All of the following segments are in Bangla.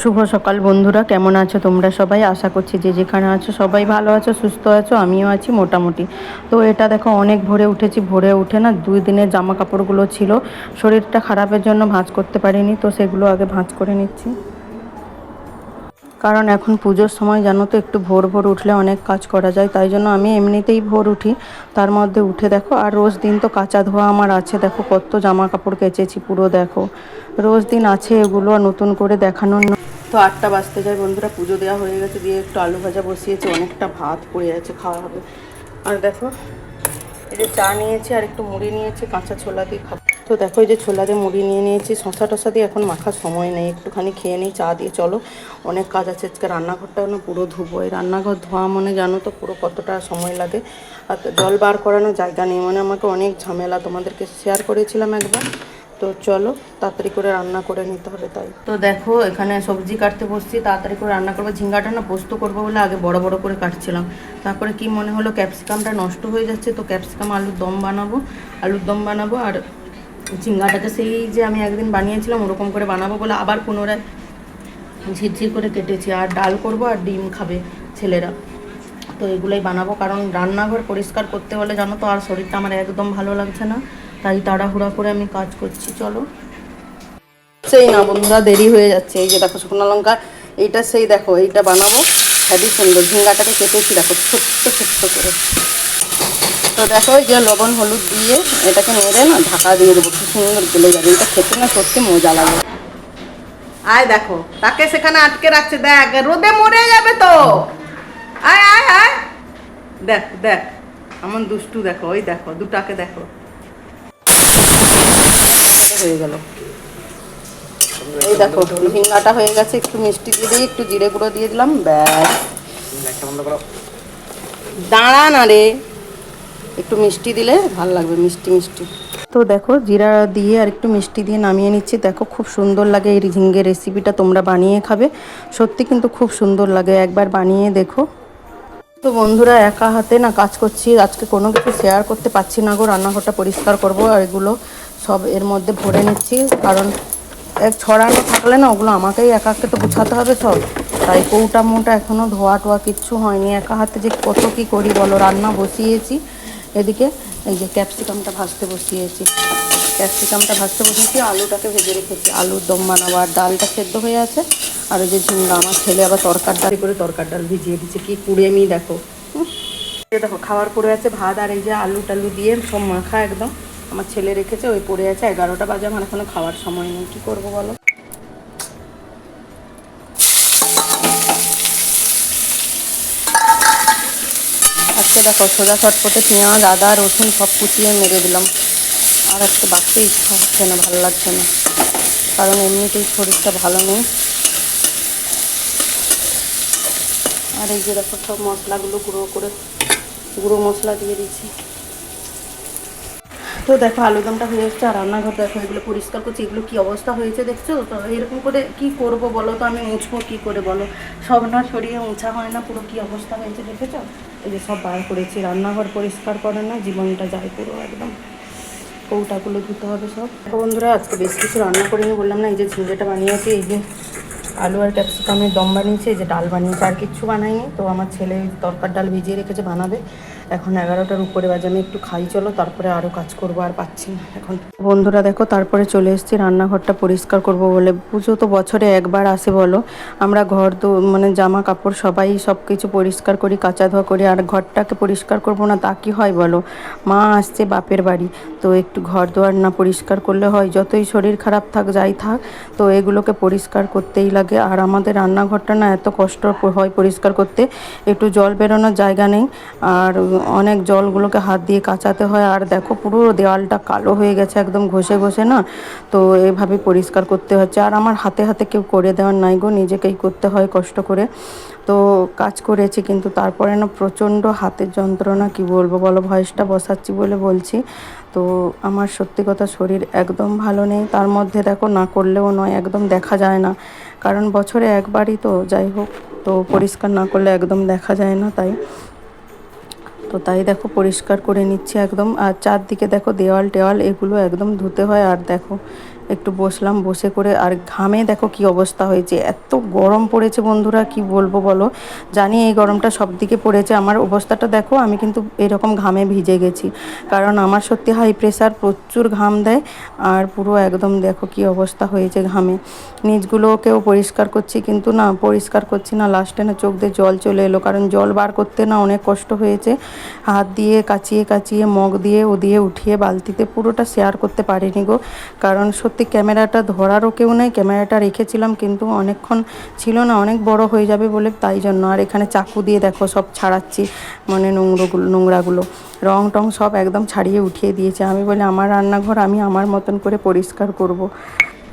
শুভ সকাল বন্ধুরা, কেমন আছো তোমরা সবাই? আশা করছি যে যেখানে আছো সবাই ভালো আছো, সুস্থ আছো, আমিও আছি মোটামুটি। তো এটা দেখো, অনেক ভোরে উঠেছি, ভোরে উঠে না দুই দিনের জামা কাপড়গুলো ছিল। শরীরটা খারাপের জন্য ভাঁজ করতে পারিনি, তো সেগুলো আগে ভাঁজ করে নিচ্ছি। কারণ এখন পুজোর সময় জানো তো, একটু ভোর ভোর উঠলে অনেক কাজ করা যায়, তাই জন্য আমি এমনিতেই ভোর উঠি। তার মধ্যে উঠে দেখো, আর রোজ দিন তো কাঁচা ধোয়া আমার আছে, দেখো কত জামা কাপড় কেচেছি পুরো, দেখো। রোজ দিন আছে এগুলো নতুন করে দেখানোর তো আটটা বাজতে যায় বন্ধুরা, পুজো দেওয়া হয়ে গেছে, দিয়ে একটু আলু ভাজা বসিয়েছি, অনেকটা ভাত পড়ে আছে, খাওয়া হবে। আর দেখো যে চা নিয়েছি আর একটু মুড়ি নিয়েছি, কাঁচা ছোলা দিয়ে খাব। তো দেখো এই যে ছোলা দিয়ে মুড়ি নিয়ে নিয়েছি শশা টশা দিয়ে এখন মাখার সময় নেই, একটুখানি খেয়ে নিই, চা দিয়ে চলো। অনেক কাজ আছে, আজকে রান্নাঘরটা না পুরো ধুবো। এই রান্নাঘর ধোয়া মানে জানো তো পুরো কতটা সময় লাগে। আর জল বার করানোর জায়গা নেই মানে আমাকে অনেক ঝামেলা, তোমাদেরকে শেয়ার করেছিলাম একবার। তো চলো, তাড়াতাড়ি করে রান্না করে নিতে হবে তাই। তো দেখো, এখানে সবজি কাটতে বসছি, তাড়াতাড়ি করে রান্না করব। ঝিঙ্গাটা না পোস্ত করব বলে আগে বড় বড় করে কাটছিলাম। তারপরে কি মনে হলো, ক্যাপসিকামটা নষ্ট হয়ে যাচ্ছে, তো ক্যাপসিকাম আলুর দম বানাবো, আলুর দম বানাবো, আর ঝিঙ্গাটাকে সেই যে আমি একদিন বানিয়েছিলাম ওরকম করে বানাবো বলে আবার পুনরায় ঝিরঝির করে কেটেছি। আর ডাল করব আর ডিম খাবে ছেলেরা। তো এগুলোই বানাবো, কারণ রান্নাঘর পরিষ্কার করতে হলে জানো তো আর শরীরটা আমার একদম ভালো লাগছে না। তাই তাড়াহুড়া করে আমি কাজ করছি, চলো। সেই না বন্ধুরা, দেরি হয়ে যাচ্ছে। এই যে দেখো শুকনো লঙ্কা, এইটা সেই দেখো, এইটা বানাবো। হেভি সুন্দর। ঝিঙ্গাটাকে কেটেছি, দেখো ছোট্ট ছোট্ট করে। তো দেখো যে লবণ হলুদ দিয়ে এটাকে নেড়ে না ঢাকা দিয়ে দেবো। কি সুন্দর গলে যাবে। এটা খেতে না সত্যি মজা লাগে। আয় দেখো তাকে সেখানে আটকে রাখছে। দেখ রোদে মরে যাবে তো। আয় আয় আয়। দেখ দেখ এমন দুষ্টু দেখো ওই দেখো দুটাকে দেখো। হয়ে গেল। এই দেখো ঝিঙ্গাটা হয়ে গেছে। একটু মিষ্টি দিয়ে দিই একটু জিরে গুঁড়ো দিয়ে দিলাম ব্যাস। দাঁড়া না রে। একটু মিষ্টি দিলে ভালো লাগবে, মিষ্টি মিষ্টি। তো দেখো, জিরা দিয়ে আর একটু মিষ্টি দিয়ে নামিয়ে নিচ্ছি। দেখো, খুব সুন্দর লাগে এই ঝিঙ্গের রেসিপিটা তোমরা বানিয়ে খাবে। সত্যি কিন্তু খুব সুন্দর লাগে, একবার বানিয়ে দেখো। তো বন্ধুরা, একা হাতে না কাজ করছি, আজকে কোনো কিছু শেয়ার করতে পারছি না গো, রান্নাঘরটা পরিষ্কার করব আর এগুলো সব এর মধ্যে ভরে নিচ্ছি। কারণ এক ছড়ানো থাকলে না, ওগুলো আমাকেই একা একা তো গুছাতে হবে সব। তাই কৌটা মোটা এখনও ধোয়া টোয়া কিচ্ছু হয়নি। একা হাতে যে কত কি করি বলো, রান্না বসিয়েছি। এদিকে এই যে ক্যাপসিকামটা ভাজতে বসিয়েছি। ক্যাপসিকামটা ভাজতে বসিয়েছি আলুটাকে ভেজে রেখেছি। আলুর দম বানাবো আর ডালটা সেদ্ধ হয়ে আছে আর ওই যে ঝিঙ্গা আমার ছেলে আবার তরকার ডাল। করে তরকার ডাল ভিজিয়ে দিচ্ছে কি কুড়েমি দেখো। হুম। দেখো খাবার পড়ে আছে ভাত আর এই যে আলু টালু দিয়ে সব মাখা একদম। আমার ছেলে রেখেছে ওই পড়ে আছে এগারোটা বাজে আমার এখনও খাওয়ার সময় নেই কি করব বলো? আজকে দেখো, সোজা চটপটে পেঁয়াজ আদা রসুন সব কুচিয়ে মেরে দিলাম। আর আজকে বাড়তে ইচ্ছা হচ্ছে না, ভালো লাগছে না। কারণ এমনিতেই শরীরটা ভালো নেই। আর এই যে দেখো, সব মশলাগুলো গুঁড়ো করে, গুঁড়ো মশলা দিয়ে দিচ্ছি। তো দেখো, আলুদমটা হয়ে এসছে আর রান্নাঘর দেখো, এগুলো পরিষ্কার করছি। এগুলো কি অবস্থা হয়েছে দেখছ? তো এরকম করে কি করব বলো তো? আমি মুছবো কি করে বলো? সব না সরিয়ে মুছা হয় না, পুরো কি অবস্থা হয়েছে দেখেছ? এই যে সব বার করেছি, রান্নাঘর পরিষ্কার করে না, জীবনটা যায় পুরো একদম। কৌটাগুলো ধুতে হবে সব। বন্ধুরা, আজকে বেশ কিছু রান্না করে নিয়ে বললাম না, এই যে ঝিঙ্গেটা বানিয়েছি, এই যে আলু আর ক্যাপসিকামের দম বানিয়েছে, এই যে ডাল বানিয়েছে, আর কিচ্ছু বানাইনি। তো আমার ছেলে তরকার ডাল ভিজিয়ে রেখেছে, বানাবে। এখন এগারোটার উপরে বাজে, আমি একটু খাই, চলো, তারপরে আরও কাজ করব, আর পাচ্ছি না এখন। বন্ধুরা, দেখো, তারপরে চলে এসেছি, রান্নাঘরটা পরিষ্কার করব বলে। পুজো তো বছরে একবার আসে বলো। আমরা ঘর তো মানে জামা কাপড় সবাই সব কিছু পরিষ্কার করি, কাঁচা ধোয়া করি, আর ঘরটাকে পরিষ্কার করব না, তা কি হয় বলো? মা আসছে বাপের বাড়ি, তো একটু ঘর দুয়ার না পরিষ্কার করলে হয়, যতই শরীর খারাপ থাক, যাই থাক, তো এগুলোকে পরিষ্কার করতেই লাগে। আর আমাদের রান্নাঘরটা না এত কষ্ট হয় পরিষ্কার করতে, একটু জল বেরোনোর জায়গা নেই, আর অনেক জলগুলোকে হাত দিয়ে কাচাতে হয়। আর দেখো পুরো দেওয়ালটা কালো হয়ে গেছে, একদম ঘষে ঘষে না। তো এভাবে পরিষ্কার করতে হচ্ছে। আর আমার হাতে হাতে কেউ করে দেওয়ার নাই গো, নিজেকেই করতে হয় কষ্ট করে। তো কাজ করেছি কিন্তু তারপরে না প্রচণ্ড হাতের যন্ত্রণা, কি বলব বলো, ভয়েসটা বসাচ্ছি বলে বলছি। তো আমার সত্যি কথা শরীর একদম ভালো নেই। তার মধ্যে দেখো না করলেও নয়, একদম দেখা যায় না। কারণ বছরে একবারই তো, যাই হোক, তো পরিষ্কার না করলে একদম দেখা যায় না তাই। তো তাই দেখো পরিষ্কার করে নিচ্ছি একদম। আর চারদিকে দেখো দেওয়াল টেওয়াল এগুলো একদম ধুতে হয়। আর দেখো একটু বসলাম, বসে করে আর ঘামে দেখো কি অবস্থা হয়েছে। এত গরম পড়েছে বন্ধুরা, কি বলব বলো? জানি এই গরমটা সব দিকে পড়েছে। আমার অবস্থাটা দেখো, আমি কিন্তু এরকম ঘামে ভিজে গেছি। কারণ আমার সত্যি হাই প্রেশার প্রচুর ঘাম দেয়। আর পুরো একদম দেখো কি অবস্থা হয়েছে ঘামে। নিচগুলোকেও পরিষ্কার করছি কিন্তু না, পরিষ্কার করছি না। লাস্টে না চোখ দিয়ে জল চলে এলো। কারণ জল বার করতে না অনেক কষ্ট হয়েছে। হাত দিয়ে কাচিয়ে কাচিয়ে, মগ দিয়ে, ও দিয়ে উঠিয়ে বালতিতে পুরোটা শেয়ার করতে পারিনি গো। কারণ সত্যি ক্যামেরাটা ধরারও কেউ নেই, ক্যামেরাটা রেখেছিলাম কিন্তু অনেকক্ষণ ছিল না, অনেক বড় হয়ে যাবে বলে তাই জন্য। আর এখানে চাকু দিয়ে দেখো সব ছাড়াচ্ছি মানে নোংরোগুলো নোংরাগুলো। রং টং সব একদম ছাড়িয়ে উঠিয়ে দিয়েছে। আমি বলি, আমার রান্নাঘর আমি আমার মতন করে পরিষ্কার করব।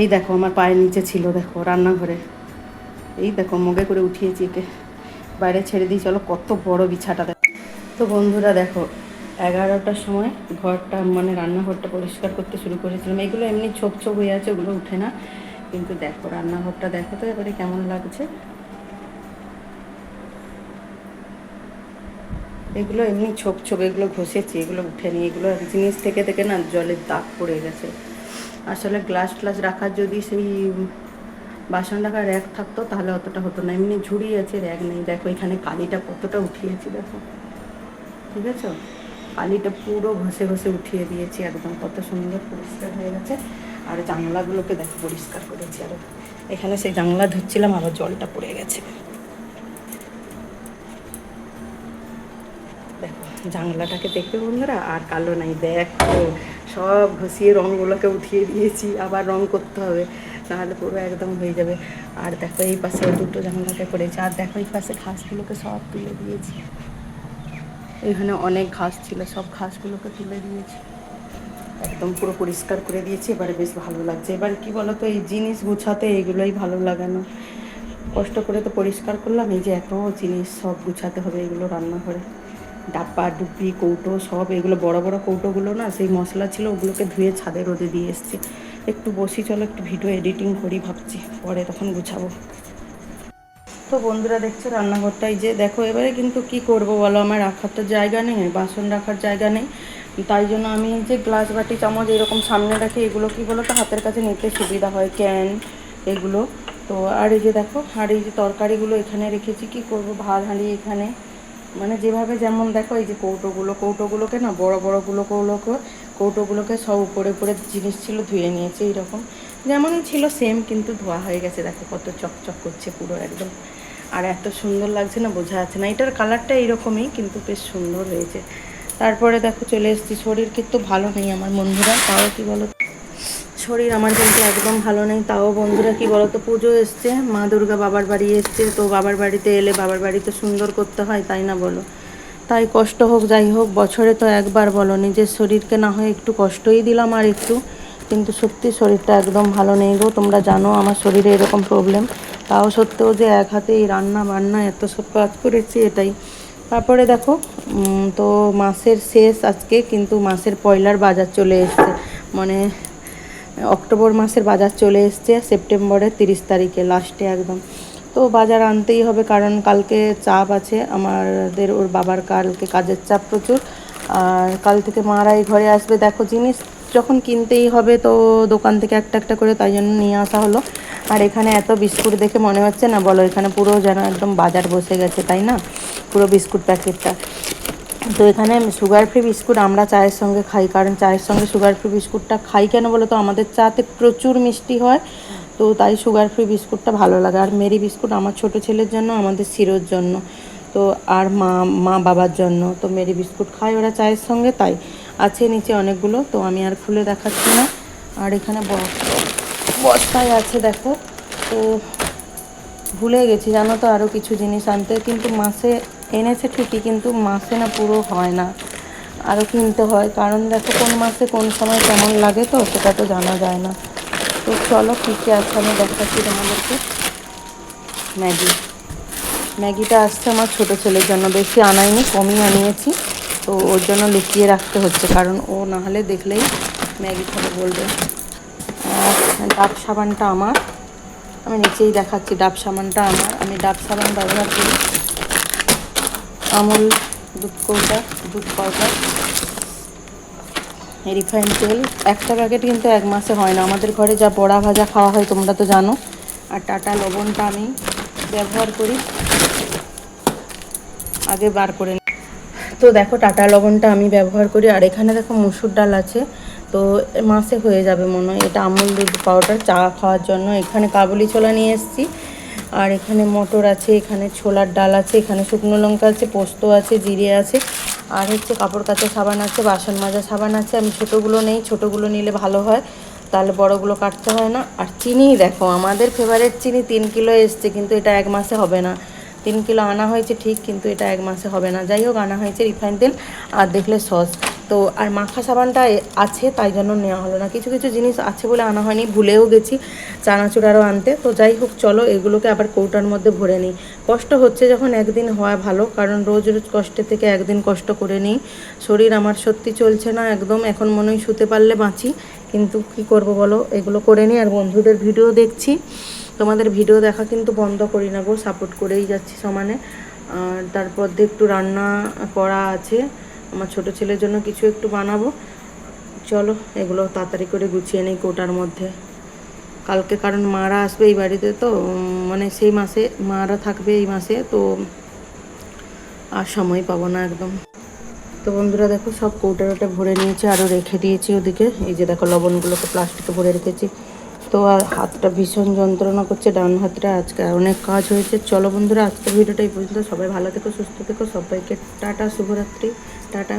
এই দেখো আমার পায়ের নিচে ছিল দেখো রান্নাঘরে। এই দেখো মগে করে উঠিয়েছি একে। বাইরে ছেড়ে দিই, চলো কত বড় বিছাটা দেখো। তো বন্ধুরা দেখো এগারোটার সময় ঘরটা মানে রান্নাঘরটা পরিষ্কার করতে শুরু করেছিলাম। এগুলো এমনি ছোপ ছোপ হয়ে আছে, ওগুলো উঠে না। কিন্তু দেখো, রান্নাঘরটা দেখো তো এবারে কেমন লাগছে? এগুলো এমনি ছোপ ছোপ, এগুলো ঘষেছি, এগুলো উঠেনি এগুলো এক জিনিস থেকে থেকে না জলের দাগ পড়ে গেছে। আসলে গ্লাস ফ্লাস রাখার যদি সেই বাসন রাখার র্যাক থাকতো, তাহলে অতটা হতো না। এমনি ঝুড়ি আছে র্যাক নেই। দেখো, এখানে কালিটা কতটা উঠিয়েছি, দেখো। ঠিক আছে? কালিটা পুরো ঘষে ঘষে উঠিয়ে দিয়েছি, একদম কত সুন্দর পরিষ্কার হয়ে গেছে। আর জানলাগুলোকে দেখো, পরিষ্কার করেছি আর। এখানে সেই জানলা ধুচ্ছিলাম, আবার জলটা পড়ে গেছে। দেখো, জানলাটাকে দেখবে বন্ধুরা, আর কালো নাই, দেখো, সব ঘষিয়ে রঙগুলোকে উঠিয়ে দিয়েছি, আবার রং করতে হবে নাহলে পুরো একদম হয়ে যাবে। আর দেখো, এই পাশে দুটো জানলাকে করেছি, আর দেখো, এই পাশে ঘাসগুলোকে সব তুলে দিয়েছি। এখানে অনেক ঘাস ছিল, সব ঘাসগুলোকে তুলে দিয়েছি। একদম পুরো পরিষ্কার করে দিয়েছি, এবারে বেশ ভালো লাগছে। এবার কি বলো তো এই জিনিস গুছাতে এগুলোই ভালো লাগে না কষ্ট করে তো পরিষ্কার করলাম, এই যে এত জিনিস সব গুছাতে হবে এগুলো রান্নাঘরে। ডাব্বা ডুব্বি কৌটো সব এগুলো, বড় বড় কৌটোগুলো না, সেই মশলা ছিল, ওগুলোকে ধুয়ে ছাদে রোদে দিয়ে এসছি। একটু বসি, চলো একটু ভিডিও এডিটিং করি ভাবছি, পরে তখন গুছাবো। তো বন্ধুরা দেখছ রান্নাঘরটাই যে দেখো, এবারে কিন্তু কি করব বলো? আমার রাখার তো জায়গা নেই, বাসন রাখার জায়গা নেই। তাই জন্য আমি যে গ্লাস বাটি, চামচ এরকম সামনে রাখি, এগুলো কি বলো তো, হাতের কাছে নিতে সুবিধা হয় ক্যান এগুলো। তো আর এই যে দেখো, আর এই যে তরকারিগুলো এখানে রেখেছি, কি করব? ভাত, হাঁড়ি এখানে। মানে যেভাবে যেমন দেখো, এই যে কৌটোগুলো, কৌটোগুলোকে না, বড় বড়গুলোগুলোকে কৌটোগুলোকে সব উপরে উপরে জিনিস ছিল ধুয়ে নিয়েছে, এইরকম। যেমন ছিল সেম কিন্তু ধোয়া হয়ে গেছে, দেখো কত চকচক করছে পুরো একদম। আর এত সুন্দর লাগছে না, বোঝা যাচ্ছে না। এটার কালারটা এইরকমই, কিন্তু বেশ সুন্দর হয়েছে। তারপরে দেখো, চলে এসেছি। শরীর কিন্তু ভালো নেই আমার বন্ধুরা, তাও কি বলো? শরীর আমার কিন্তু একদম ভালো নেই, তাও বন্ধুরা কি বলতো, পুজো এসছে, মা দুর্গা বাবার বাড়ি এসছে, তো বাবার বাড়িতে এলে বাবার বাড়িতে সুন্দর করতে হয়, তাই না বলো? তাই কষ্ট হোক, যাই হোক, বছরে তো একবার বলো, নিজের শরীরকে না হয় একটু কষ্টই দিলাম আর একটু, কিন্তু সত্যি শরীরটা একদম ভালো নেই গো। তোমরা জানো আমার শরীরে এরকম প্রবলেম তাও সত্ত্বেও যে এক হাতে এই রান্না বান্না এত সব কাজ করেছি এটাই। তারপরে দেখো তো মাসের শেষ আজকে কিন্তু মাসের পয়লার বাজার চলে এসছে। মানে অক্টোবর মাসের বাজার চলে এসছে সেপ্টেম্বরের তিরিশ তারিখে, লাস্টে একদম। তো বাজার আনতেই হবে কারণ কালকে চাপ আছে, আমাদের ওর বাবার কালকে কাজের চাপ প্রচুর। আর কাল থেকে মারা এই ঘরে আসবে। দেখো জিনিস যখন কিনতেই হবে তো দোকান থেকে একটা একটা করে তাই জন্য নিয়ে আসা হলো। আর এখানে এত বিস্কুট দেখে মনে হচ্ছে না, বলো এখানে পুরো যেন একদম বাজার বসে গেছে, তাই না? পুরো বিস্কুট প্যাকেটটা। তো এখানে সুগার ফ্রি বিস্কুট, আমরা চায়ের সঙ্গে খাই, কারণ চায়ের সঙ্গে সুগার ফ্রি বিস্কুটটা খাই কেন বলো তো? আমাদের চাতে প্রচুর মিষ্টি হয়, তো তাই সুগার ফ্রি বিস্কুটটা ভালো লাগে। আর মেরি বিস্কুট আমার ছোট ছেলের জন্য, আমাদের শিরোর জন্য। তো আর মা মা বাবার জন্য, তো মেরি বিস্কুট খায় ওরা চায়ের সঙ্গে, তাই। আছে নিচে অনেকগুলো, তো আমি আর খুলে দেখাচ্ছি না। আর এখানে বস্তায় আছে, দেখো। তো ভুলে গেছি, জানো তো আরও কিছু জিনিস আনতে। কিন্তু মাসে এনেছে ঠিকই, কিন্তু মাসে না পুরো হয় না। আরও কিনতে হয়, কারণ দেখো কোন মাসে কোন সময় কেমন লাগে তো, সেটা তো জানা যায় না। তো চলো, কী কী আছে আমি দেখাচ্ছি তোমাদেরকে। ম্যাগি। ম্যাগিটা আসছে আমার ছোটো ছেলের জন্য, বেশি আনাইনি, কমই আনিয়েছি। তো ওর জন্য লুকিয়ে রাখতে হচ্ছে, কারণ ও না হলে দেখলেই ম্যাগি খাবে বলবে। ডাব সাবানটা আমার। আমি নিচেই দেখাচ্ছি ডাব সাবানটা আমার। আমি ডাব সাবান ব্যবহার করি। আমুল, দুধ কৌটা, দুধ পাউডার, রিফাইন তেল। একটা প্যাকেট কিন্তু এক মাসে হয় না। আমাদের ঘরে যা বড়া ভাজা খাওয়া হয় তোমরা তো জানো। আর টাটা লবণটা আমি ব্যবহার করি। আগে বার করে। তো দেখো টাটা লবণটা আমি ব্যবহার করি, আর এখানে দেখো মুসুর ডাল আছে, তো মাসে হয়ে যাবে মনে হয়। এটা আমুল দুধ পাউডার চা খাওয়ার জন্য। এখানে কাবুলি ছোলা নিয়ে এসেছি, আর এখানে মটর আছে, এখানে ছোলার ডাল আছে, এখানে শুকনো লঙ্কা আছে, পোস্ত আছে, জিরে আছে, আর হচ্ছে কাপড় কাচা সাবান আছে, বাসন মাজা সাবান আছে। আমি ছোটোগুলো নেই, ছোটোগুলো নিলে ভালো হয়, তাহলে বড়গুলো কাটতে হয় না। আর চিনি দেখো, আমাদের ফেভারিট চিনি তিন কিলো এসছে, কিন্তু এটা এক মাসে হবে না। তিন কিলো আনা হয়েছে, ঠিক, কিন্তু এটা এক মাসে হবে না। যাই হোক, আনা হয়েছে রিফাইন তেল আর দেখলে সস। তো, আর মাখা সাবানটা আছে, তাই জন্য নেওয়া হলো না। কিছু কিছু জিনিস আছে বলে আনা হয়নি, ভুলেও গেছি চানাচুর আরও আনতে। তো যাই হোক, চলো, এগুলোকে আবার কৌটার মধ্যে ভরে নিই। কষ্ট হচ্ছে যখন একদিন হওয়া ভালো, কারণ রোজ রোজ কষ্টের থেকে একদিন কষ্ট করে নিই। শরীর আমার সত্যি চলছে না, একদম এখন মনে হয় শুতে পারলে বাঁচি। কিন্তু কি করব বলো, এগুলো করে নিই, আর বন্ধুদের ভিডিও দেখছি। তোমাদের ভিডিও দেখা কিন্তু বন্ধ করি না গো সাপোর্ট করেই যাচ্ছি সমানে। আর তারপর দিয়ে একটু রান্না করা আছে, আমার ছোট ছেলের জন্য কিছু একটু বানাবো। চলো, এগুলো তাড়াতাড়ি করে গুছিয়ে নেই কোটার মধ্যে। কালকে কারণ মারা আসবে এই বাড়িতে তো মানে সেই মাসে, মারা থাকবে এই মাসে, তো আর সময় পাবো না একদম। তো বন্ধুরা দেখো, সব কৌটারটা ভরে নিয়েছি, আরও রেখে দিয়েছি ওদিকে। এই যে দেখো, লবণগুলোকে প্লাস্টিকে ভরে রেখেছি। তো আর হাতটা ভীষণ যন্ত্রণা করছে, ডান হাতটা আজকে অনেক কাজ হয়েছে। চলো বন্ধুরা, আজকের ভিডিওটা এই পর্যন্ত। সবাই ভালো থেকো, সুস্থ থেকো, সবাইকে টাটা, শুভরাত্রি, টাটা।